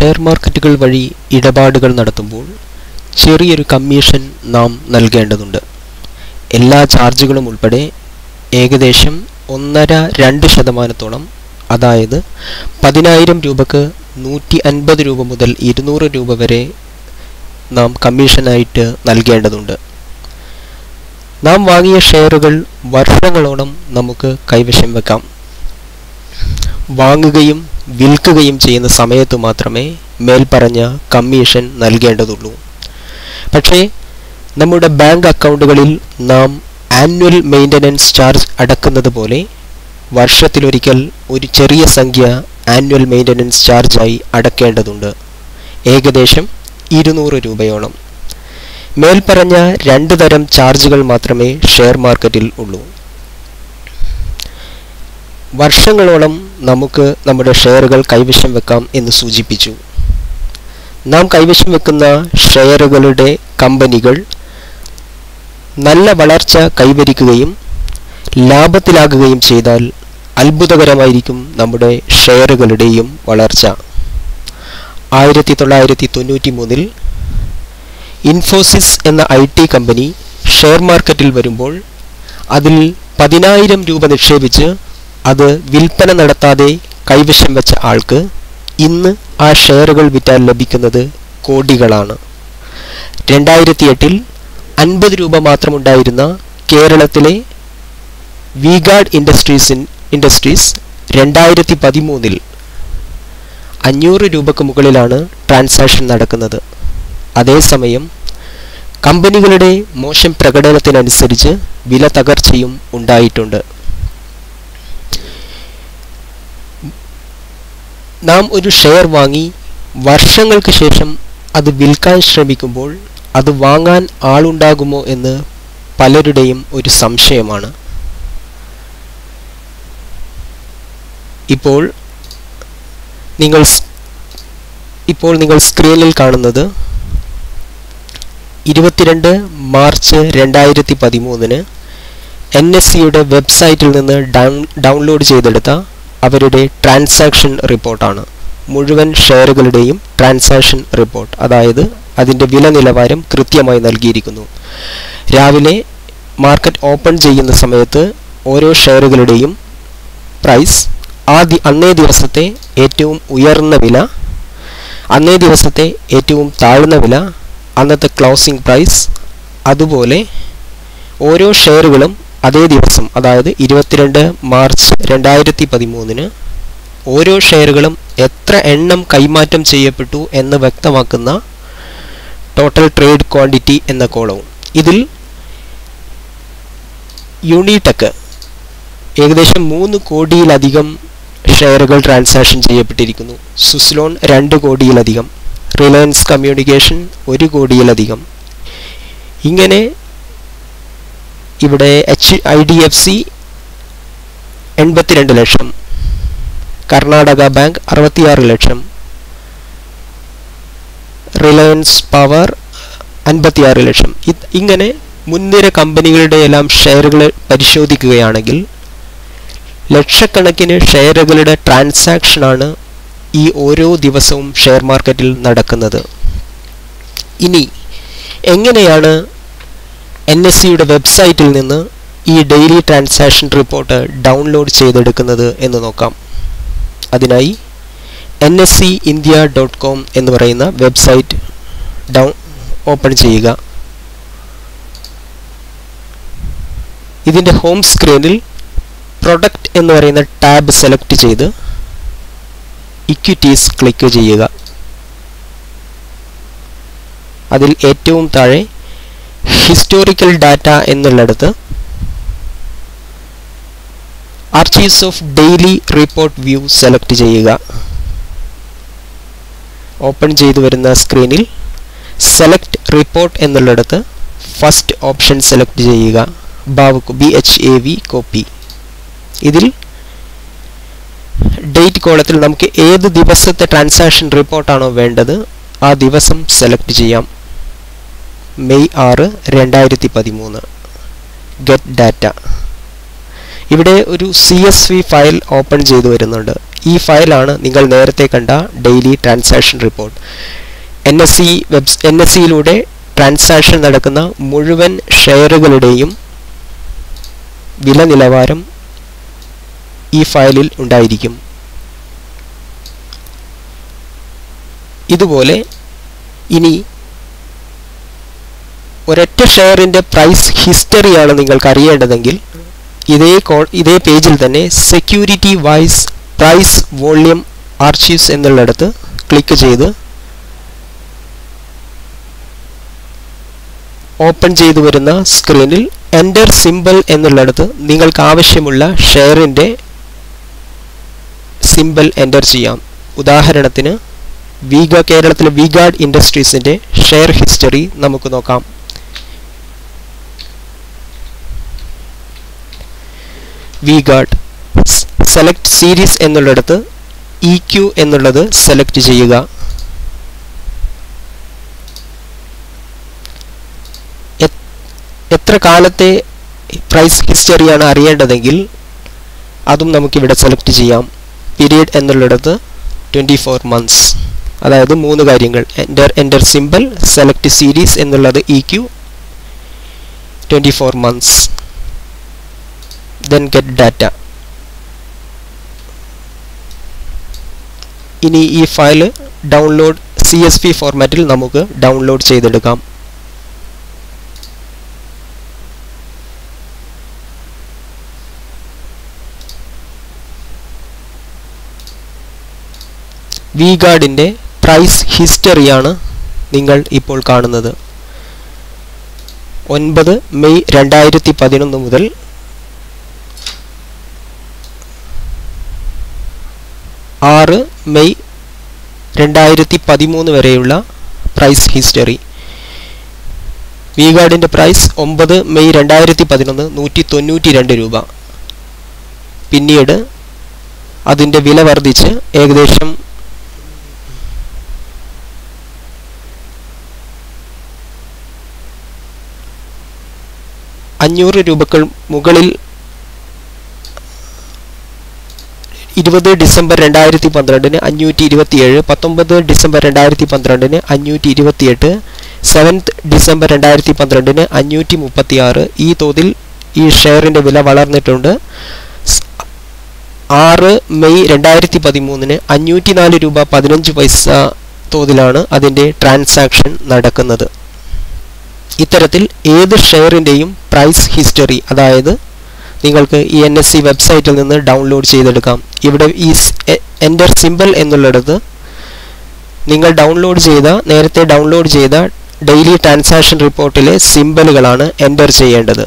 Share മാർക്കറ്റുകൾ വഴി ഇടപാടുകൾ നടത്തുമ്പോൾ ചെറിയൊരു കമ്മീഷൻ നാം നൽകേണ്ടതുണ്ട്. എല്ലാ ചാർജുകളും ഉൾപ്പെടെ ഏകദേശം ഒന്നര രണ്ട് ശതമാനത്തോളം അതായത് പതിനായിരം രൂപക്ക് നൂറ്റി അൻപത് രൂപ മുതൽ ഇരുന്നൂറ് രൂപ വരെ നാം കമ്മീഷനായിട്ട് നൽകേണ്ടതുണ്ട്. നാം വാങ്ങിയ ഷെയറുകൾ വർഷങ്ങളോളം നമുക്ക് കൈവശം വെക്കാം. വാങ്ങുകയും വിൽക്കുകയും ചെയ്യുന്ന സമയത്തു മാത്രമേ മേൽപ്പറഞ്ഞ കമ്മീഷൻ നൽകേണ്ടതുള്ളൂ. പക്ഷേ നമ്മുടെ ബാങ്ക് അക്കൗണ്ടുകളിൽ നാം ആനുവൽ മെയിന്റനൻസ് ചാർജ് അടക്കുന്നത് പോലെ വർഷത്തിലൊരിക്കൽ ഒരു ചെറിയ സംഖ്യ ആനുവൽ മെയിന്റനൻസ് ചാർജായി അടക്കേണ്ടതുണ്ട്. ഏകദേശം ഇരുന്നൂറ് രൂപയോളം. മേൽപ്പറഞ്ഞ രണ്ട് തരം ചാർജുകൾ മാത്രമേ ഷെയർ മാർക്കറ്റിൽ ഉള്ളൂ. വർഷങ്ങളോളം നമുക്ക് നമ്മുടെ ഷെയറുകൾ കൈവശം വെക്കാം എന്ന് സൂചിപ്പിച്ചു. നാം കൈവശം വെക്കുന്ന ഷെയറുകളുടെ കമ്പനികൾ നല്ല വളർച്ച കൈവരിക്കുകയും ലാഭത്തിലാകുകയും ചെയ്താൽ അത്ഭുതകരമായിരിക്കും നമ്മുടെ ഷെയറുകളുടെയും വളർച്ച. ആയിരത്തി തൊള്ളായിരത്തി തൊണ്ണൂറ്റി മൂന്നിൽ ഇൻഫോസിസ് എന്ന ഐ ടി കമ്പനി ഷെയർ മാർക്കറ്റിൽ വരുമ്പോൾ അതിൽ പതിനായിരം രൂപ നിക്ഷേപിച്ച് അത് വിൽപ്പന നടത്താതെ കൈവശം വെച്ച ആൾക്ക് ഇന്ന് ആ ഷെയറുകൾ വിറ്റാൽ ലഭിക്കുന്നത് കോടികളാണ്. രണ്ടായിരത്തി എട്ടിൽ അൻപത് രൂപ മാത്രമുണ്ടായിരുന്ന കേരളത്തിലെ വിഗാർഡ് ഇൻഡസ്ട്രീസ് ഇൻഡസ്ട്രീസ് രണ്ടായിരത്തി പതിമൂന്നിൽ അഞ്ഞൂറ് രൂപക്ക് മുകളിലാണ് ട്രാൻസാക്ഷൻ നടക്കുന്നത്. അതേസമയം കമ്പനികളുടെ മോശം പ്രകടനത്തിനനുസരിച്ച് വില തകർച്ചയും ഉണ്ടായിട്ടുണ്ട്. നാം ഒരു ഷെയർ വാങ്ങി വർഷങ്ങൾക്ക് ശേഷം അത് വിൽക്കാൻ ശ്രമിക്കുമ്പോൾ അത് വാങ്ങാൻ ആളുണ്ടാകുമോ എന്ന് പലരുടെയും ഒരു സംശയമാണ്. ഇപ്പോൾ നിങ്ങൾ ഇപ്പോൾ നിങ്ങൾ സ്ക്രീനിൽ കാണുന്നത് ഇരുപത്തിരണ്ട് മാർച്ച് രണ്ടായിരത്തി പതിമൂന്നിന് എൻ എസ് സിയുടെ വെബ്സൈറ്റിൽ നിന്ന് ഡൗൺ ഡൗൺലോഡ് ചെയ്തെടുത്ത അവരുടെ ട്രാൻസാക്ഷൻ റിപ്പോർട്ടാണ് മുഴുവൻ ഷെയറുകളുടെയും ട്രാൻസാക്ഷൻ റിപ്പോർട്ട് അതായത് അതിന്റെ വില നിലവാരം കൃത്യമായി നൽകിയിരിക്കുന്നു. രാവിലെ മാർക്കറ്റ് ഓപ്പൺ ചെയ്യുന്ന സമയത്ത് ഓരോ ഷെയറുകളുടെയും പ്രൈസ് ആ അന്നേ ദിവസത്തെ ഏറ്റവും ഉയർന്ന വില അന്നേ ദിവസത്തെ ഏറ്റവും താഴ്ന്ന വില അന്നത്തെ ക്ലോസിംഗ് പ്രൈസ് അതുപോലെ ഓരോ ഷെയറുകളും അതേ ദിവസം അതായത് ഇരുപത്തിരണ്ട് മാർച്ച് രണ്ടായിരത്തി പതിമൂന്നിന് ഓരോ ഷെയറുകളും എത്ര എണ്ണം കൈമാറ്റം ചെയ്യപ്പെട്ടു എന്ന് വ്യക്തമാക്കുന്ന ടോട്ടൽ ട്രേഡ് ക്വാണ്ടിറ്റി എന്ന കോളവും ഇതിൽ യൂണിടെക് ഏകദേശം മൂന്ന് കോടിയിലധികം ഷെയറുകൾ ട്രാൻസാക്ഷൻ ചെയ്യപ്പെട്ടിരിക്കുന്നു. സുസ്ലോൺ രണ്ട് കോടിയിലധികം. റിലയൻസ് കമ്മ്യൂണിക്കേഷൻ ഒരു കോടിയിലധികം. ഇങ്ങനെ ഇവിടെ H I D F C എൺപത്തിരണ്ട് ലക്ഷം കർണാടക ബാങ്ക് അറുപത്തിയാറ് ലക്ഷം റിലയൻസ് പവർ അൻപത്തിയാറ് ലക്ഷം. ഇങ്ങനെ മുൻനിര കമ്പനികളുടെ എല്ലാം ഷെയറുകൾ പരിശോധിക്കുകയാണെങ്കിൽ ലക്ഷക്കണക്കിന് ഷെയറുകളുടെ ട്രാൻസാക്ഷനാണ് ഈ ഓരോ ദിവസവും ഷെയർ മാർക്കറ്റിൽ നടക്കുന്നത്. ഇനി എങ്ങനെയാണ് എൻ എസ് സിയുടെ വെബ്സൈറ്റിൽ നിന്ന് ഈ ഡെയിലി ട്രാൻസാക്ഷൻ റിപ്പോർട്ട് ഡൗൺലോഡ് ചെയ്തെടുക്കുന്നത് എന്ന് നോക്കാം. അതിനായി N S C India dot com എന്ന് പറയുന്ന വെബ്സൈറ്റ് ഡൗൺ ഓപ്പൺ ചെയ്യുക. ഇതിന്റെ ഹോം സ്ക്രീനിൽ പ്രൊഡക്റ്റ് എന്ന് പറയുന്ന ടാബ് സെലക്ട് ചെയ്ത് ഇക്വിറ്റീസ് ക്ലിക്ക് ചെയ്യുക. അതിൽ ഏറ്റവും താഴെ ഹിസ്റ്റോറിക്കൽ ഡാറ്റ എന്നുള്ളിടത്ത് archives of daily report view select ചെയ്യുക. ഓപ്പൺ ചെയ്തു വരുന്ന സ്ക്രീനിൽ സെലക്ട് റിപ്പോർട്ട് എന്നുള്ളിടത്ത് ഫസ്റ്റ് ഓപ്ഷൻ സെലക്ട് ചെയ്യുക. Bough B H A V copy ഇതിൽ ഡേറ്റ് കോളത്തിൽ നമുക്ക് ഏത് ദിവസത്തെ ട്രാൻസാക്ഷൻ റിപ്പോർട്ടാണോ വേണ്ടത് ആ ദിവസം സെലക്ട് ചെയ്യാം. മെയ് ആറ് രണ്ടായിരത്തി പതിമൂന്ന് ഗെറ്റ് ഡാറ്റ ഇവിടെ ഒരു C S V file open ചെയ്തു വരുന്നുണ്ട്. ഈ ഫയലാണ് നിങ്ങൾ നേരത്തെ കണ്ട daily transaction report N S C web N S സിയിലൂടെ transaction നടക്കുന്ന മുഴുവൻ ഷെയറുകളുടെയും വില നിലവാരം ഈ ഫയലിൽ ഉണ്ടായിരിക്കും. ഇതുപോലെ ഇനി ഒരൊറ്റ ഷെയറിന്റെ പ്രൈസ് ഹിസ്റ്ററിയാണ് നിങ്ങൾക്ക് അറിയേണ്ടതെങ്കിൽ ഇതേ കോ ഇതേ പേജിൽ തന്നെ security wise price volume archives എന്നുള്ളിടത്ത് ക്ലിക്ക് ചെയ്ത് ഓപ്പൺ ചെയ്തു വരുന്ന സ്ക്രീനിൽ എന്റർ സിമ്പിൾ എന്നുള്ളിടത്ത് നിങ്ങൾക്ക് ആവശ്യമുള്ള ഷെയറിന്റെ സിമ്പിൾ എന്റർ ചെയ്യാം. ഉദാഹരണത്തിന് വീഗ കേരളത്തിലെ വീഗാർഡ് ഇൻഡസ്ട്രീസിന്റെ ഷെയർ ഹിസ്റ്ററി നമുക്ക് നോക്കാം. വിഗാർഡ് സെലക്ട് സീരീസ് എന്നുള്ളിടത്ത് ഇ ക്യു എന്നുള്ളത് സെലക്ട് ചെയ്യുക. എത്ര കാലത്തെ പ്രൈസ് ഹിസ്റ്ററിയാണ് അറിയേണ്ടതെങ്കിൽ അതും നമുക്കിവിടെ സെലക്ട് ചെയ്യാം. പീരീഡ് എന്നുള്ളിടത്ത് ട്വന്റി ഫോർ മന്ത്സ്. അതായത് മൂന്ന് കാര്യങ്ങൾ. Enter enter simple select series എന്നുള്ളത് E Q twenty four months. Then get data. ഇനി ഈ file download C S P ഫോർമാറ്റിൽ നമുക്ക് ഡൗൺലോഡ് ചെയ്തെടുക്കാം. വി ഗാർഡിന്റെ പ്രൈസ് ഹിസ്റ്ററിയാണ് നിങ്ങൾ ഇപ്പോൾ കാണുന്നത്. ഒൻപത് മെയ് രണ്ടായിരത്തി പതിനൊന്ന് മുതൽ ആറ് മെയ് രണ്ടായിരത്തി പതിമൂന്ന് വരെയുള്ള പ്രൈസ് ഹിസ്റ്ററി വി ഗാർഡിന്റെ പ്രൈസ് ഒമ്പത് മെയ് രണ്ടായിരത്തി പതിനൊന്ന് നൂറ്റി തൊണ്ണൂറ്റി രണ്ട് രൂപ. പിന്നീട് അതിന്റെ വില വർദ്ധിച്ച് ഏകദേശം അഞ്ഞൂറ് രൂപകൾ മുകളിൽ ഇരുപത് ഡിസംബർ രണ്ടായിരത്തി പന്ത്രണ്ടിന് അഞ്ഞൂറ്റി ഇരുപത്തിയേഴ് പത്തൊമ്പത് ഡിസംബർ രണ്ടായിരത്തി പന്ത്രണ്ടിന് അഞ്ഞൂറ്റി ഇരുപത്തിയെട്ട് സെവൻത്ത് ഡിസംബർ രണ്ടായിരത്തി പന്ത്രണ്ടിന് അഞ്ഞൂറ്റി മുപ്പത്തി ആറ് ഈ തോതിൽ ഈ ഷെയറിന്റെ വില വളർന്നിട്ടുണ്ട്. ആറ് മെയ് രണ്ടായിരത്തി പതിമൂന്നിന് അഞ്ഞൂറ്റി നാല് രൂപ പതിനഞ്ച് പൈസ തോതിലാണ് അതിന്റെ ട്രാൻസാക്ഷൻ നടക്കുന്നത്. ഇത്തരത്തിൽ ഏത് ഷെയറിന്റെയും പ്രൈസ് ഹിസ്റ്ററി അതായത് നിങ്ങൾക്ക് ഈ എൻ എസ് സി വെബ്സൈറ്റിൽ നിന്ന് ഡൗൺലോഡ് ചെയ്തെടുക്കാം. ഇവിടെ ഈ എന്റർ സിമ്പിൾ എന്നുള്ളിടത്ത് നിങ്ങൾ ഡൗൺലോഡ് ചെയ്ത നേരത്തെ ഡൗൺലോഡ് ചെയ്ത ഡെയിലി ട്രാൻസാക്ഷൻ റിപ്പോർട്ടിലെ സിമ്പിളുകളാണ് എന്റർ ചെയ്യേണ്ടത്.